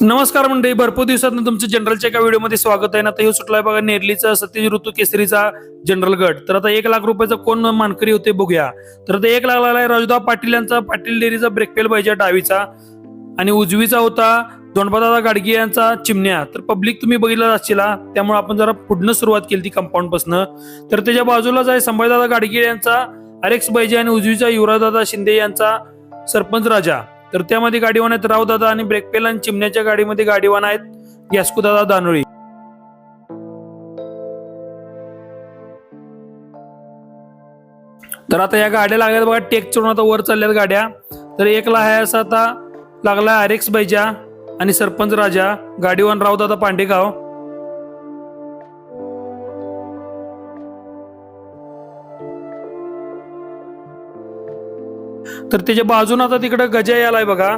नमस्कार मंडळी भरपूर दिवसात तुमचं जनरलच्या एका व्हिडिओमध्ये स्वागत आहे. ना तर हे सुटलाय बघा नेरलीचा सत्यज ऋतू केसरीचा जनरल गट. तर आता एक लाख रुपयाचा कोण मानकरी होते बघूया. तर आता एक लाख आहे राजूदा पाटील यांचा पाटील डेअरीचा ब्रेकफेल पाहिजे डावीचा. आणि उजवीचा होता दोंडपादादा गाडगे यांचा चिमण्या. तर पब्लिक तुम्ही बघितलं असशीला त्यामुळे आपण जरा पुढनं सुरुवात केली ती कंपाऊंड पासनं. तर त्याच्या बाजूलाच आहे संभाजीदादा गाडगे यांचा अरेक्स बैजे आणि उजवीचा युवराजदादा शिंदे यांचा सरपंच राजा. तर त्यामध्ये गाडीवान आहेत रावदादा आणि ब्रेक पेल आणि चिमण्याच्या गाडीमध्ये गाडीवान आहेत गॅस्कुदादा दानोळी. तर आता या गाड्या लागल्यात बघा टेक चढून आता वर चालल्यात गाड्या. तर एकला आहे असा आता लागला आरेक्स बैजा आणि सरपंच राजा गाडीवान रावदादा पांडेगाव. तर त्याच्या बाजून आता तिकडं गजा यालाय बघा.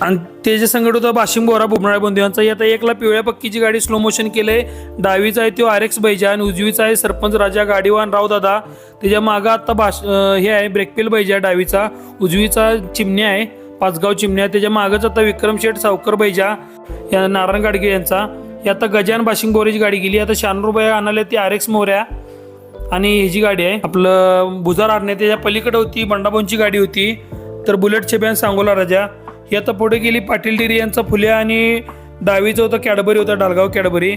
आणि त्याच्या संकट होता बाशिंग बोरा बुमराळ बंधू यांचा आता एकला पिवळ्या पक्कीची गाडी स्लो मोशन केले डावीचा आहे तो आर एक्स बैजा आणि उजवीचा आहे सरपंच राजा गाडीवान राव दादा. त्याच्या मागं आता बाश हे आहे ब्रेकपेल बैजा डावीचा. उजवीचा चिमण्या आहे पाचगाव चिमण्या त्याच्या मागंच आता विक्रम शेठ सावकर बैजा या नारायण गाडगे यांचा. या आता गजान बाशिंग बोरेची गाडी गेली. आता शहाण्णव रुपये आणाले ती आर एक्स मोऱ्या. आणि ही जी गाडी आहे आपलं भुजार आडणे त्याच्या पलीकडे होती बंडाबोनची गाडी होती तर बुलेट छेब्यान सांगोला राजा ही आता पुढे गेली पाटील डिरी यांचा फुल्या आणि डावीचं होतं कॅडबरी होतं डालगाव कॅडबरी.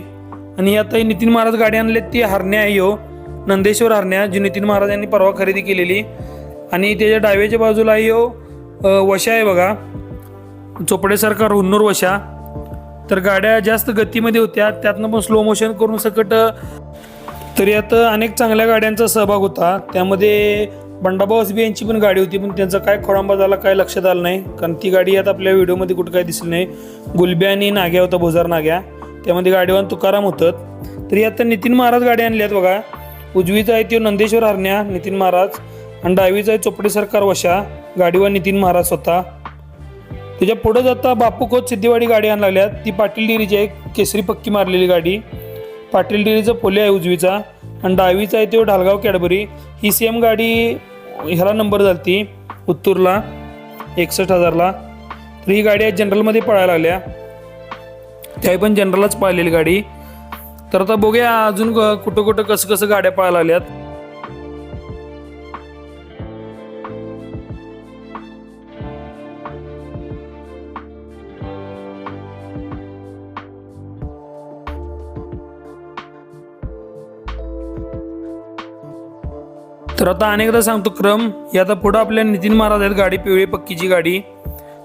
आणि आता ही नितीन महाराज गाडी आणली ती हरण्या आहे यो नंदेश्वर हरण्या जी नितीन महाराज यांनी परवा खरेदी केलेली. आणि त्याच्या डाव्याच्या बाजूला आहे हो, यो वशा आहे बघा चोपडेसारखा हुन्नूर वशा. तर गाड्या जास्त गतीमध्ये होत्या त्यातनं पण स्लो मोशन करून सकट तरी यात अनेक चांगल्या गाड्यांचा सहभाग होता. त्यामध्ये बंडाबा असबी यांची पण गाडी होती पण त्यांचा काय खोळांबा झाला काय लक्षात आलं नाही. कारण ती गाडी आता आपल्या व्हिडिओमध्ये कुठं काय दिसली नाही. गुलब्या आणि नाग्या होता भुजार नाग्या. त्यामध्ये गाडीवान तुकाराम होतं. तरी आता नितीन महाराज गाडी आणल्यात आहेत बघा. उजवीचा आहे तो नंदेश्वर हरण्या नितीन महाराज. आणि डावीचा आहे चोपडे सरकार वशा. गाडीवान नितीन महाराज होता त्याच्या पुढं जाता बापू खोत सिद्धीवाडी गाडी आणायला लागल्यात. ती पाटील डेअरीची आहे केसरी पक्की मारलेली गाडी. पाटील डेअरीचा पोले आहे उजवीचा. आणि डावीचा आहे तो ढालगाव कॅडबरी. ही सेम गाडी ह्याला नंबर झालती उत्तूरला एकसष्ट हजारला. तर ही गाडी आहे जनरलमध्ये पळायला लागल्या. त्याही पण जनरलच पाळलेली गाडी. तर आता बघूया अजून कुठं कुठं कसं कसं गाड्या पळायला लागल्यात. तर आता अनेकदा सांगतो क्रम हे आता पुढं आपल्या नितीन महाराज आहेत गाडी पिवळी पक्कीची गाडी.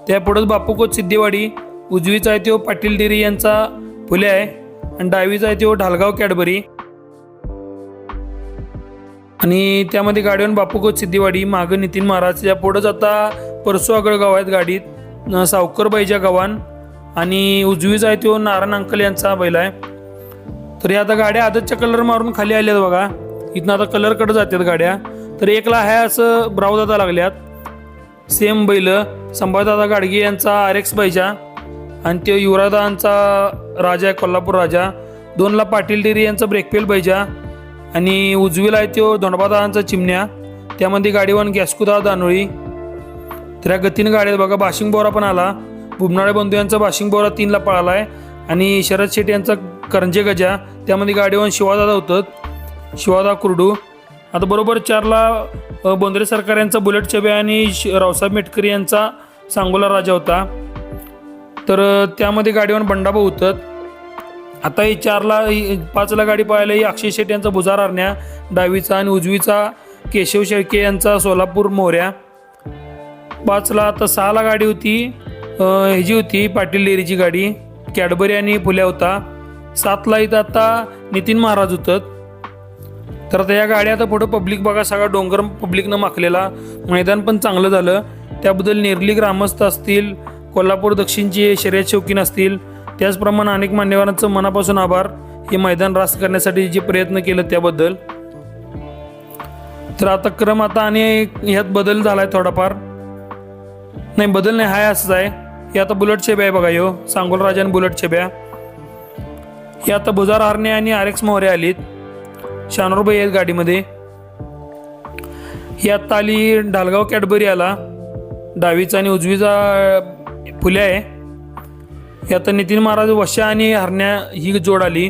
त्या पुढंच बापूकोच सिद्धेवाडी उजवीचा आहे तो पाटील डेरी यांचा फुले आहे आणि डावीचा आहे तो ढालगाव कॅडबरी. आणि त्यामध्ये गाडीवर बापूकोच सिद्धेवाडी मागं नितीन महाराज या पुढंच आता परसू आगळगाव आहेत गाडीत सावकरबाईच्या सावकर गव्हाण आणि उजवीचा आहे तो नारायण अंकल यांचा बैल आहे. तर या आता गाड्या आदतच्या कलर मारून खाली आल्यात बघा. इथनं आता कलरकडे जातात गाड्या. तर एकला आहे असं लागल्यात. सेम बैल संभाजीदादा गाडगे यांचा आर एक्स बैजा आणि ते युवरादांचा राजा आहे कोल्हापूर राजा. दोनला पाटील डेरी यांचा ब्रेकफेल बैजा आणि उजवीला आहे तो धोंडबादांचा चिमण्या. त्यामध्ये गाडीवान गॅस्कुदा दानोळी. तर या गतीनं गाड्या आहेत बघा बाशिंग बोरा पण आला. बुबनाळे बंधू यांचा बाशिंग बोरा तीनला पळाला आहे. आणि शरद शेट्टी यांचा करंजे गजा. त्यामध्ये गाडीवान शिवादादा होतं. शिवादा कुर्डू. आता बरोबर चारला बोंद्रे सरकार यांचा बुलेट चबे आणि श- रावसाहेब मेटकरी यांचा सांगोला राजा होता. तर त्यामध्ये गाडीवर बंडाभाऊ होतात. आता ही चारला पाचला गाडी पाहायला ही अक्षय शेट यांचा भुजार आरण्या डावीचा आणि उजवीचा केशव शेळके यांचा सोलापूर मोऱ्या पाचला आता सहाला गाडी होती ह्याची होती पाटील डेरीची गाडी कॅडबरी आणि फुल्या होता. सातला इथं आता नितीन महाराज होतात. तर आता या गाड्या आता पुढं पब्लिक बघा सगळा डोंगर पब्लिकनं माखलेला. मैदान पण चांगलं झालं. त्याबद्दल नेरली ग्रामस्थ असतील कोल्हापूर दक्षिणची शर्यत शौकीन असतील त्याचप्रमाणे अनेक मान्यवरांचं मनापासून आभार. हे मैदान रास्त करण्यासाठी जे प्रयत्न केलं त्याबद्दल. तर आता क्रम आता आणि ह्यात बदल झालाय थोडाफार. नाही बदल नाही हाय असंच आहे. हे आता बुलेट छेब्या आहे बघा यो. सांगोल राजा आणि बुलेट छेब्या. हे आता बुजार हारणे आणि आर एक्स मोहरे आलीत. शहाण्णव रुपये आहेत गाडीमध्ये. ही आत्ता आली ढालगाव कॅडबरी आला. डावीचा आणि उजवीचा फुले आहे. यात नितीन महाराज वशा आणि हरण्या ही जोड आली.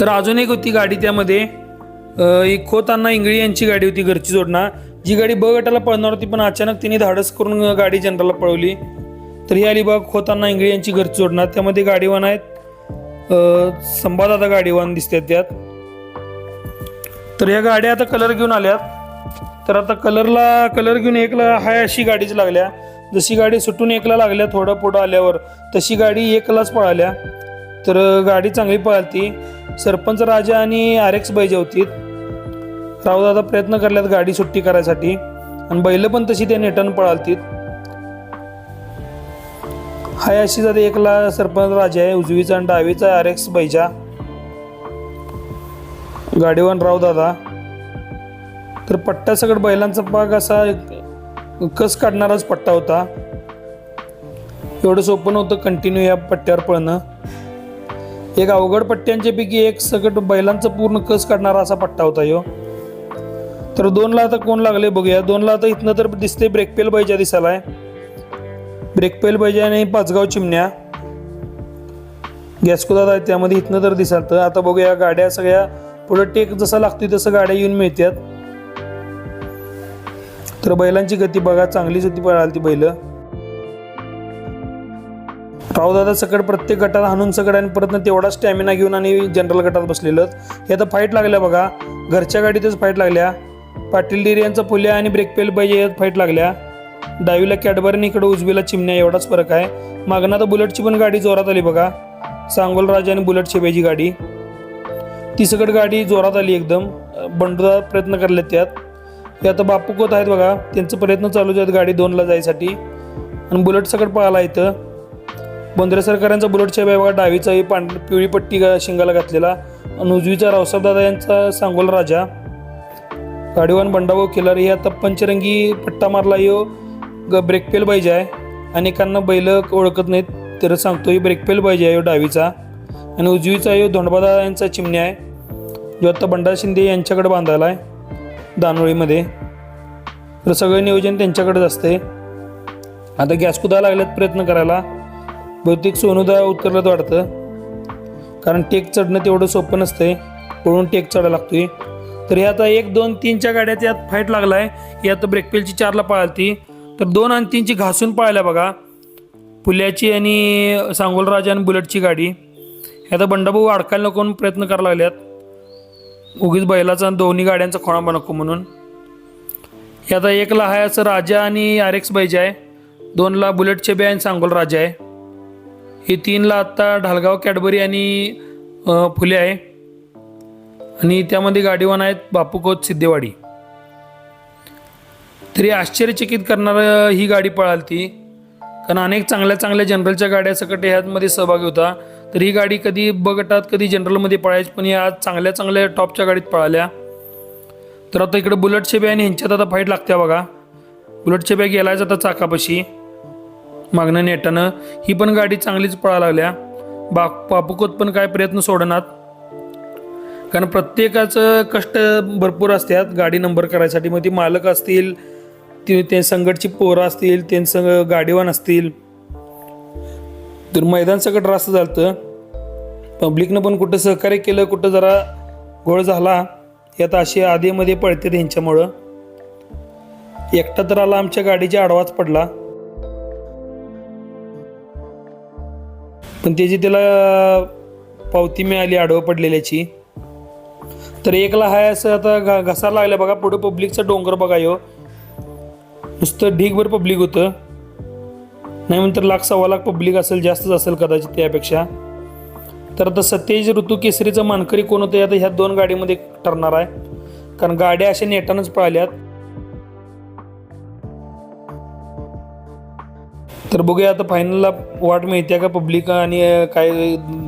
तर अजून एक होती गाडी त्यामध्ये. एक खोतांना इंगळी यांची गाडी होती घरची जोडणा. जी गाडी ब गटाला पळणार होती पण अचानक तिने धाडस करून गाडी जनरलला पळवली. तर ही अलिबाग खोतांना इंगळी यांची घरची जोडणा. त्यामध्ये गाडीवान आहेत. संभादादा गाडीवान दिसतात त्यात. तर या गाड्या आता कलर घेऊन आल्यात. तर आता कलरला कलर घेऊन एकला हाय अशी गाडीच लागल्या. जशी गाडी सुटून एकला लागल्या थोडं पुढं आल्यावर तशी गाडी एकलाच पळाल्या. तर गाडी चांगली पळालती. सरपंच राजा आणि आर एक्स बैजे होती रावदादा प्रयत्न करल्यात गाडी सुट्टी करायसाठी. आणि बैलं पण तशी ते नेटन पळालतीत. हाय अशी जाते एकला सरपंच राजा आहे उजवीचा आणि डावीचा आर एक्स बैजा. गाडीवान रावदादा तर पट्टा सगळं बैलांचा पाग असा कस काढणाराच पट्टा होता. एवढं सोपं नव्हतं कंटिन्यू या पट्ट्यावर पळणं. एक अवघड पट्ट्यांच्यापैकी एक सगळं बैलांचं पूर्ण कस काढणारा असा पट्टा होता यो. तर दोनला आता कोण लागले बघूया. दोनला आता इथनं तर दिसते ब्रेकपेल बैजा दिसायला आहे ब्रेकपेल पाहिजे आणि पाचगाव चिमण्या. गॅसकोदादा आहे त्यामध्ये इथनं तर दिसाल आता बघूया गाड्या सगळ्या पुढं टेक जसा लागतोय तसं गाड्या येऊन मिळतात तर बैलांची गती बघा चांगलीच होती पळाली ती बैल रावदादा सकड प्रत्येक गटाला हाणून सकड आणि परत तेवढा स्टॅमिना घेऊन आणि जनरल गटात बसलेलं. हे आता फाईट लागल्या बघा. घरच्या गाडीतच फाईट लागल्या. पाटील डेरी यांचा पुल्या आणि ब्रेकपेल पाहिजे यात फाईट लागल्या. डावीला कॅडबरी आणि इकडे उजवीला चिमण्या एवढाच फरक आहे. मागणं आता बुलेटची पण गाडी जोरात आली बघा. सांगोल राजा आणि बुलेट शेबाईची गाडी. ती सगळं गाडी जोरात आली एकदम. बंडूदा प्रयत्न करले त्यात. हे आता बापू कोत आहेत बघा. त्यांचं प्रयत्न चालूच आहेत गाडी दोनला जायसाठी. आणि बुलेट सकट पाहायला इथं. बोंद्रे सरकारांचा बुलेट शेब आहे बघा डावीचाही पांढरी पिवळी पट्टी शिंगाला घातलेला. आणि उजवीचा रावसाहेब दादा यांचा सांगोल राजा. गाडीवान बंडाभाऊ केलर. ही आता पंचरंगी पट्टा मारला यो. ग ब्रेकपेल पाहिजे आहे. अनेकांना बैल ओळखत नाहीत तर सांगतो ही ब्रेकपेल पाहिजे आहे डावीचा. आणि उजवीचा यो धोंडबादा यांचा चिमण्या आहे. जो आता बंडा शिंदे यांच्याकडे बांधायला आहे दानोळीमध्ये. तर सगळं नियोजन त्यांच्याकडेच असते आता गॅस कुदा लागल्यात प्रयत्न करायला. बहुतेक सोनुदा उतरलं वाटतं. कारण टेक चढणं तेवढं सोपं नसतंय. पळून टेक चढायला लागतोय. तर हे आता एक दोन तीनच्या गाड्या त्यात फाईट लागलाय. ही आता ब्रेकपेलची चारला पळालती. तर दोन आणि तीनची घासून पाळल्या बघा. पुल्याची आणि सांगोलराजा आणि बुलेटची गाडी. हे आता बंडाभाऊ अडकायला नको म्हणून प्रयत्न करायला लागल्यात उगीच बैलाचा आणि दोन्ही गाड्यांचा खोळांबा नको म्हणून. हे आता एकला आहे असं राजा आणि आर एक्स बैजा आहे. दोनला बुलेटचे चेबे आणि सांगोल राजा आहे. हे तीनला आत्ता ढालगाव कॅडबरी आणि फुले आहे. आणि त्यामध्ये गाडीवान आहेत बापू कोच सिद्धेवाडी. तरी आश्चर्यचकित करणारं ही गाडी पळालती कारण अनेक चांगल्या चांगल्या जनरलच्या गाड्या सकट ह्यामध्ये सहभागी होता. तर ही गाडी कधी ब गटात कधी जनरलमध्ये पळायची पण या आज चांगल्या चांगल्या टॉपच्या गाडीत पळाल्या. तर आता इकडे बुलेट शेब्या आणि ह्यांच्यात आता फाईट लागत्या बघा. बुलेट शेब्या गेलायच आता चाकापाशी. मागणं नेटानं. ही पण गाडी चांगलीच पळा लागल्या. बा बापूकोत पण काय प्रयत्न सोडणार. कारण प्रत्येकाचं कष्ट भरपूर असतात. गाडी नंबर करायसाठी मग ती मालक असतील ते ते संकटची पोरं असतील त्यांचं गाडीवान असतील. तर मैदान सगळं रास्त झालं पब्लिकनं पण कुठं सहकार्य केलं कुठं जरा घोळ झाला यात आता असे आधीमध्ये पळते ह्यांच्यामुळं एकटा तर आला आमच्या गाडीच्या आडवाच पडला. पण त्याची त्याला पावती मिळाली आडवं पडलेल्याची. तर एकला हाय असं आता घ घसा लागला बघा पुढं पब्लिकचा डोंगर बघा यो. नुसतं ढीगभर पब्लिक होतं. नाही म्हणतर लाख सव्वा लाख पब्लिक असेल जास्तच असेल कदाचित त्यापेक्षा तर आता सत्तेज ऋतू केसरीचं मानकरी कोण होतं आता ह्या दोन गाडीमध्ये ठरणार आहे. कारण गाड्या अशा नेटानंच पळाल्यात. तर बघूया आता फायनलला वाट मिळते का पब्लिक आणि काय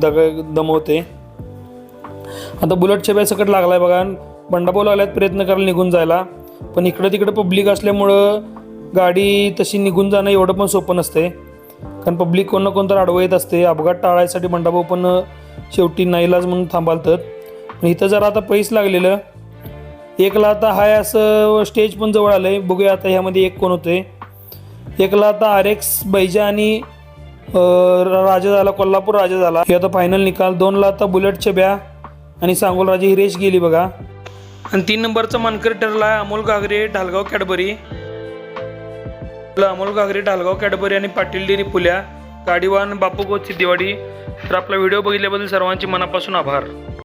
दग दमवते आता बुलेट छब्या सकट लागलाय बघा. बंडाभाऊ लागल्यात प्रयत्न करायला निघून जायला. पण इकडं तिकडं पब्लिक असल्यामुळं गाडी तशी निघून जाणं एवढं पण सोपं नसते. कारण पब्लिक कोण ना कोण तर येत असते. अपघात टाळायसाठी मंडप पण शेवटी नाईलाज म्हणून थांबालतात पण इथं जरा आता पैस लागलेलं. एकला आता हाय असं स्टेज पण जवळ आलं आहे बघूया आता ह्यामध्ये एक कोण होते एकला आता आर एक्स बैजा आणि राजा झाला कोल्हापूर राजा झाला. हे आता फायनल निकाल. दोनला आता बुलेट छब्या आणि सांगोल हिरेश गेली बघा. आणि तीन नंबरचा मानकर ठरला अमोल गागरे ढालगाव कॅडबरी. अमोल घागरे ढालगाव कॅडबरी आणि पाटील डेरी पुल्या गाडीवान बापू गोच सिद्धिवाडी. तर आपला व्हिडिओ बघितल्याबद्दल सर्वांचे मनापासून आभार.